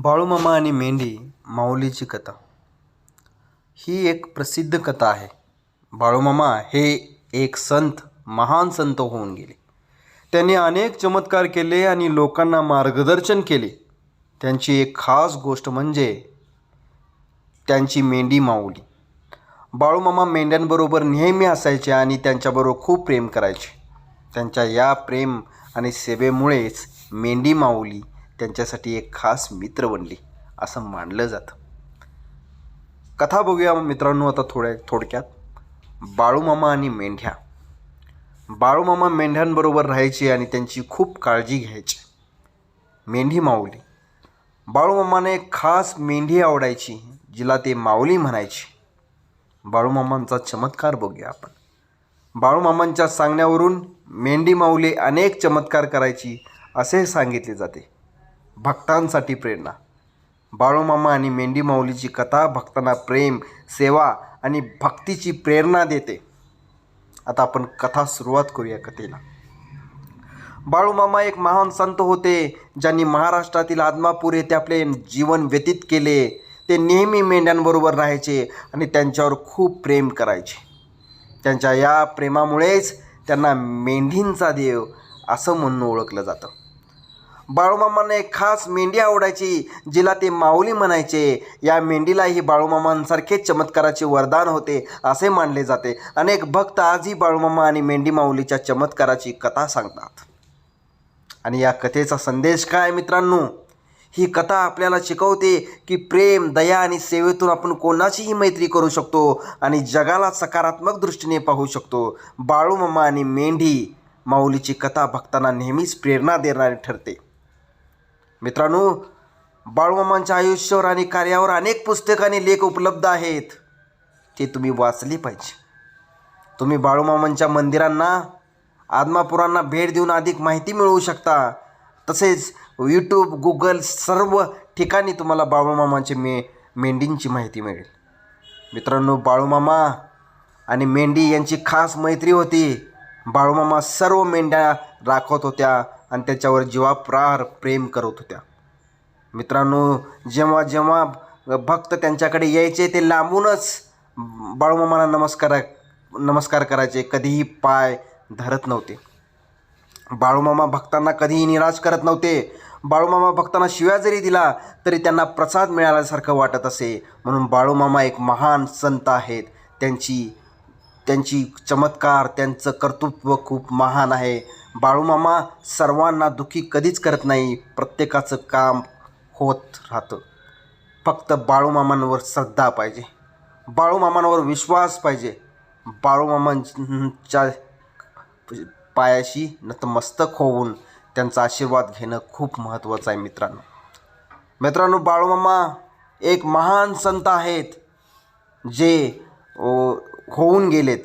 बाळूमामा आणि मेंढी माऊलीची कथा. ही एक प्रसिद्ध कथा आहे. बाळूमामा हे एक संत महान संत होऊन गेले. त्यांनी अनेक चमत्कार केले आणि लोकांना मार्गदर्शन केले. त्यांची एक खास गोष्ट म्हणजे त्यांची मेंढी माऊली. बाळूमामा मेंढ्यांबरोबर नेहमी असायचे आणि त्यांच्याबरोबर खूप प्रेम करायचे. त्यांच्या या प्रेम आणि सेवेमुळेच मेंढी माऊली त्यांच्यासाठी एक खास मित्र बनली असं मानलं जातं. कथा बघूया मित्रांनो आता थोड्या थोडक्यात. बाळूमामा आणि मेंढ्या. बाळूमामा मेंढ्यांबरोबर राहायचे आणि त्यांची खूप काळजी घ्यायची. मेंढी माऊली. बाळूमामाने एक खास मेंढी आवडायची जिला ते माऊली म्हणायची. बाळूमामांचा चमत्कार बघूया आपण. बाळूमामांच्या सांगण्यावरून मेंढी माऊली अनेक चमत्कार करायची असे सांगितले जाते. भक्तांसाठी प्रेरणा. बाळूमामा आणि मेंढी माऊलीची कथा भक्तांना प्रेम सेवा आणि भक्तीची प्रेरणा देते. आता आपण कथा सुरुवात करूया कथेला. बाळूमामा एक महान संत होते ज्यांनी महाराष्ट्रातील आदमापूर येथे आपले जीवन व्यतीत केले. ते नेहमी मेंढ्यांबरोबर राहायचे आणि त्यांच्यावर खूप प्रेम करायचे. त्यांच्या या प्रेमामुळेच त्यांना मेंढींचा देव असं म्हणून ओळखलं जातं. बाळूमामांना एक खास मेंढी आवडायची जिला ते माऊली म्हणायचे. या मेंढीलाही बाळूमामांसारखेच चमत्काराचे वरदान होते असे मानले जाते. अनेक भक्त आजही बाळूमामा आणि मेंढी माऊलीच्या चमत्काराची कथा सांगतात. आणि या कथेचा संदेश काय मित्रांनो? ही कथा आपल्याला शिकवते की प्रेम दया आणि सेवेतून आपण कोणाचीही मैत्री करू शकतो आणि जगाला सकारात्मक दृष्टीने पाहू शकतो. बाळूमामा आणि मेंढी माऊलीची कथा भक्तांना नेहमीच प्रेरणा देणारी ठरते. मित्रांनो बाळूमामांच्या आयुष्यावर आणि कार्यावर अनेक पुस्तक आणि लेख उपलब्ध आहेत ते तुम्ही वाचली पाहिजे. तुम्ही बाळूमामांच्या मंदिरांना आदमापुरांना भेट देऊन अधिक माहिती मिळवू शकता. तसेच यूट्यूब गुगल सर्व ठिकाणी तुम्हाला बाळूमामांचे मे मेंढींची माहिती मिळेल. मित्रांनो बाळूमामा आणि मेंढी यांची खास मैत्री होती. बाळूमामा सर्व मेंढ्या राखत होत्या आणि त्याच्यावर जीवाप्रार प्रेम करत होत्या. मित्रांनो जेव्हा जेव्हा भक्त त्यांच्याकडे यायचे ते लांबूनच बाळूमामाला नमस्कार नमस्कार करायचे. कधीही पाय धरत नव्हते. बाळूमामा भक्तांना कधीही निराश करत नव्हते. बाळूमामा भक्तांना शिव्या जरी दिला तरी त्यांना प्रसाद मिळाल्यासारखं वाटत असे. म्हणून बाळूमामा एक महान संत आहेत. त्यांची त्यांची चमत्कार त्यांचं कर्तृत्व खूप महान आहे. बाळूमामा सर्वांना दुखी कधीच करत नाही. प्रत्येकाचं काम होत राहतं. फक्त बाळूमामांवर श्रद्धा पाहिजे. बाळूमामांवर विश्वास पाहिजे. बाळूमामांच्या पायाशी नतमस्तक होऊन त्यांचा आशीर्वाद घेणं खूप महत्त्वाचं आहे मित्रांनो. मित्रांनो बाळूमामा एक महान संत आहेत. जे होऊन गेलेत.